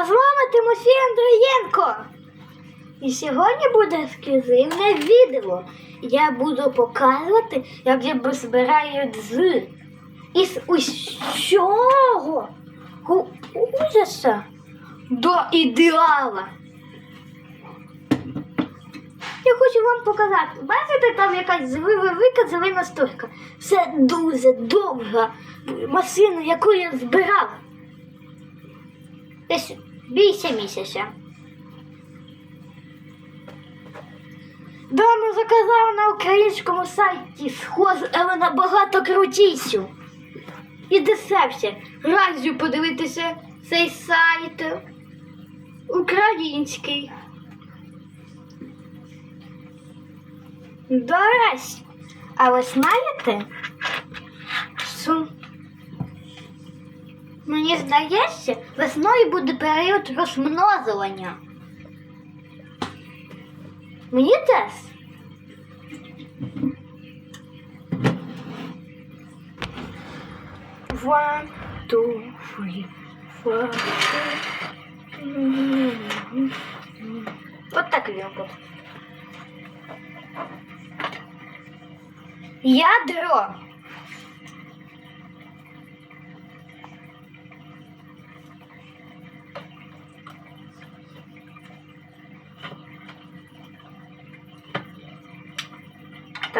А з вами Тимофій Андрієнко. І сьогодні буде ексклюзивне відео. Я буду показувати, як я збирають з із усього ужаса до ідеала. Я хочу вам показати. Бачите, там якась велика зелена стойка. Це дуже довга машина, яку я збирав. Десь більше місяця. Дому заказав на українському сайті схожу, але набагато крутішу. І дешевше. Раджу подивитися цей сайт український. До речі, а ви знаєте, мені здається, весною буде період розмножування. Мені теж. One, two, three, four. Вот так він буде. Ядро.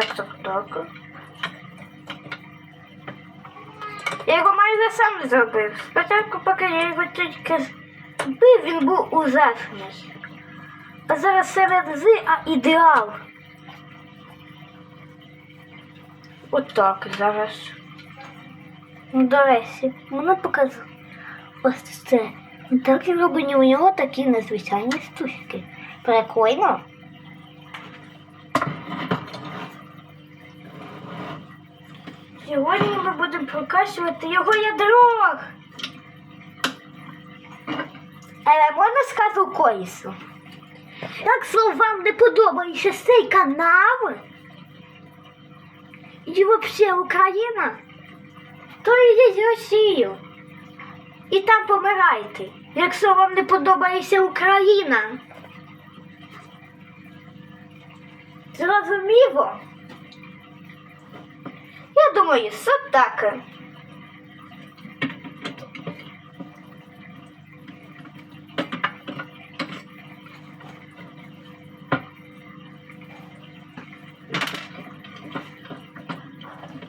Так, так, так. Я його майже сам зробив. Спочатку, поки я його тільки збив, він був ужасний. А зараз серед з, а ідеал. Отак зараз. Ну, до речі, воно показує. Ось це. Так робить у нього такі незвичайні штучки. Прикольно. Сьогодні ми будемо прокачувати його ядро. Але можна скажу колісу? Якщо вам не подобається цей канал і взагалі Україна, то йдіть в Росію. І там помирайте, якщо вам не подобається Україна. Зрозуміло? Думаю, все так.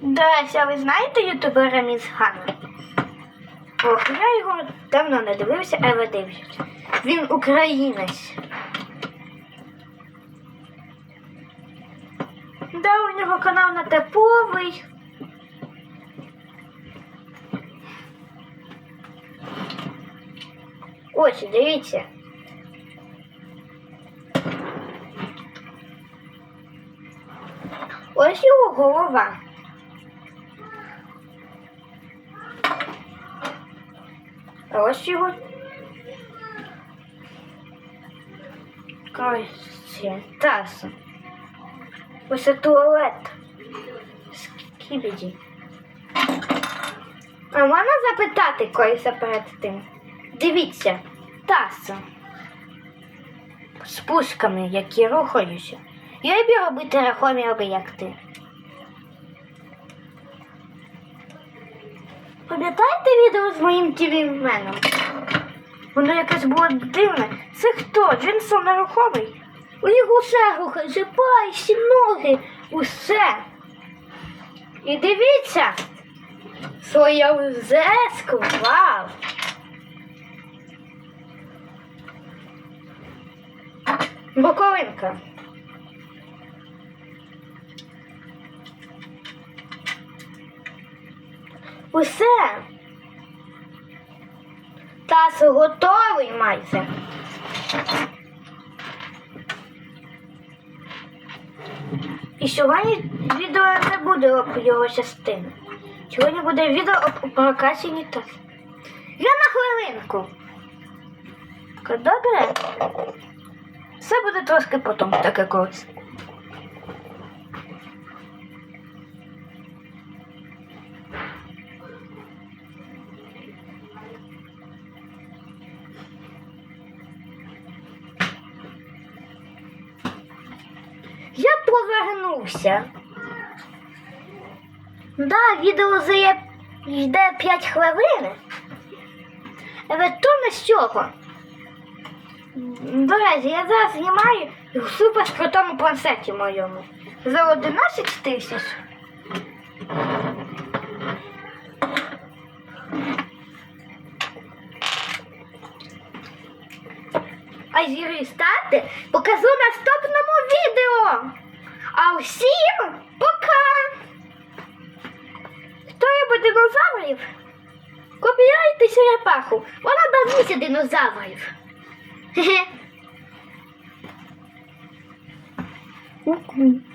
До речі, а ви знаєте ютубера Мізгана? Ох, я його давно не дивився, але дивлюся. Він українець. Да, у нього канал на типовий. Ось, дивіться. Ось його голова. А ось його. Коротше, таса. Ось туалет. Скібіді. А можна запитати когось перед тим? Дивіться, таса. З пусками, які рухаються. Я люблю робити рахомі об'єкти. Пам'ятаєте відео з моїм тівіменом? Воно якесь було дивне. Це хто? Джинсон нерухомий? У нього все рухається, пальці, ноги, усе. І дивіться, я вже склав. Боковинка. Усе. Тасо готовий майже. І сьогодні відео не буде об його частини. Сьогодні буде відео об прокаченні тас. Я на хвилинку. Добре? Все буде трошки потом таке колись. Я повернувся. Да, відео зає... йде 5 хвилин. Але то не з цього. До я зараз знімаю в супер планшеті моєму. За 11 тисяч. А зіри стати покажу в наступному відео. А всім пока! Хто любить динозаврів? Купляйте черепаху. Вона давніше динозаврів. Çok komik.